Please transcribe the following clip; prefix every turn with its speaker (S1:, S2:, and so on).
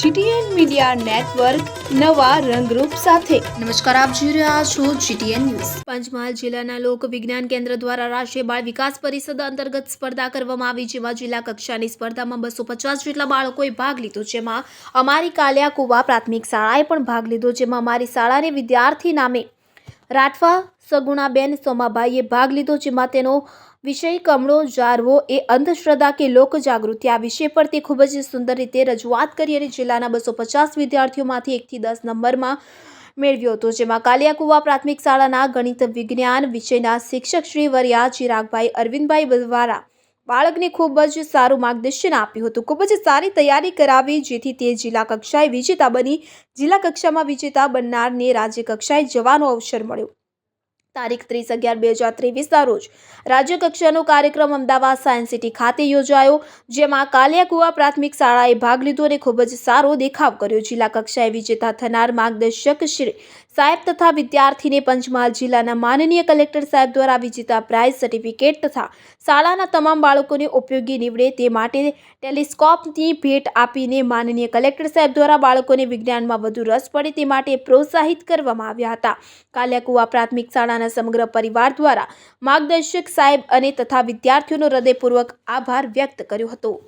S1: GTN media network નવા રંગરૂપ સાથે.
S2: નમસ્કાર, આપ જોઈ રહ્યા છો જીટીએન ન્યૂઝ.
S3: પંચમહાલ જિલ્લાના લોક વિજ્ઞાન કેન્દ્ર દ્વારા રાષ્ટ્રીય બાળ વિકાસ પરિષદ અંતર્ગત સ્પર્ધા કરવામાં આવી, જેમાં જિલ્લા કક્ષાની સ્પર્ધામાં બસો પચાસ જેટલા બાળકોએ ભાગ લીધો, જેમાં અમારી કાલિયા કુવા પ્રાથમિક શાળાએ પણ ભાગ લીધો, જેમાં અમારી શાળાને વિદ્યાર્થી નામે રાઠવા સગુણાબેન સોમાભાઈએ ભાગ લીધો, જેમાં તેનો વિષય કમળો, જારવો એ અંધશ્રદ્ધા કે લોકજાગૃતિ આ વિષય પર તે ખૂબ જ સુંદર રીતે રજૂઆત કરી અને જિલ્લાના બસો પચાસ વિદ્યાર્થીઓમાંથી એકથી દસ નંબરમાં મેળવ્યો હતો, જેમાં કાલિયાકુવા પ્રાથમિક શાળાના ગણિત વિજ્ઞાન વિષયના શિક્ષક શ્રી વર્યા ચિરાગભાઈ, અરવિંદભાઈ દ્વારા બાળકને ખૂબ જ સારું માર્ગદર્શન આપ્યું હતું. ખૂબ જ સારી તૈયારી કરાવી, જેથી તે જિલ્લા કક્ષાએ વિજેતા બની. જિલ્લા કક્ષામાં વિજેતા બનનારને રાજ્ય કક્ષાએ જવાનો અવસર મળ્યો. તારીખ ત્રીસ અગિયાર બે હજાર ત્રેવીસના રોજ રાજ્ય કક્ષાનો કાર્યક્રમ અમદાવાદ સાયન્સ સિટી ખાતે યોજાયો, જેમાં કાલિયાકુવા પ્રાથમિક શાળાએ ભાગ લીધો અને ખૂબ જ સારો દેખાવ કર્યો. જિલ્લા કક્ષાએ વિજેતા થનાર માર્ગદર્શક શ્રી સાહેબ તથા વિદ્યાર્થીને પંચમહાલ જિલ્લાના માનનીય કલેક્ટર સાહેબ દ્વારા વિજેતા પ્રાઇઝ સર્ટિફિકેટ તથા શાળાના તમામ બાળકોને ઉપયોગી નીવડે તે માટે ટેલિસ્કોપની ભેટ આપીને માનનીય કલેક્ટર સાહેબ દ્વારા બાળકોને વિજ્ઞાનમાં વધુ રસ પડે તે માટે પ્રોત્સાહિત કરવામાં આવ્યા હતા. કાલિયાકુવા પ્રાથમિક શાળાના સમગ્ર પરિવાર દ્વારા માર્ગદર્શક સાહેબ અને તથા વિદ્યાર્થીઓનો હૃદયપૂર્વક આભાર વ્યક્ત કર્યો હતો.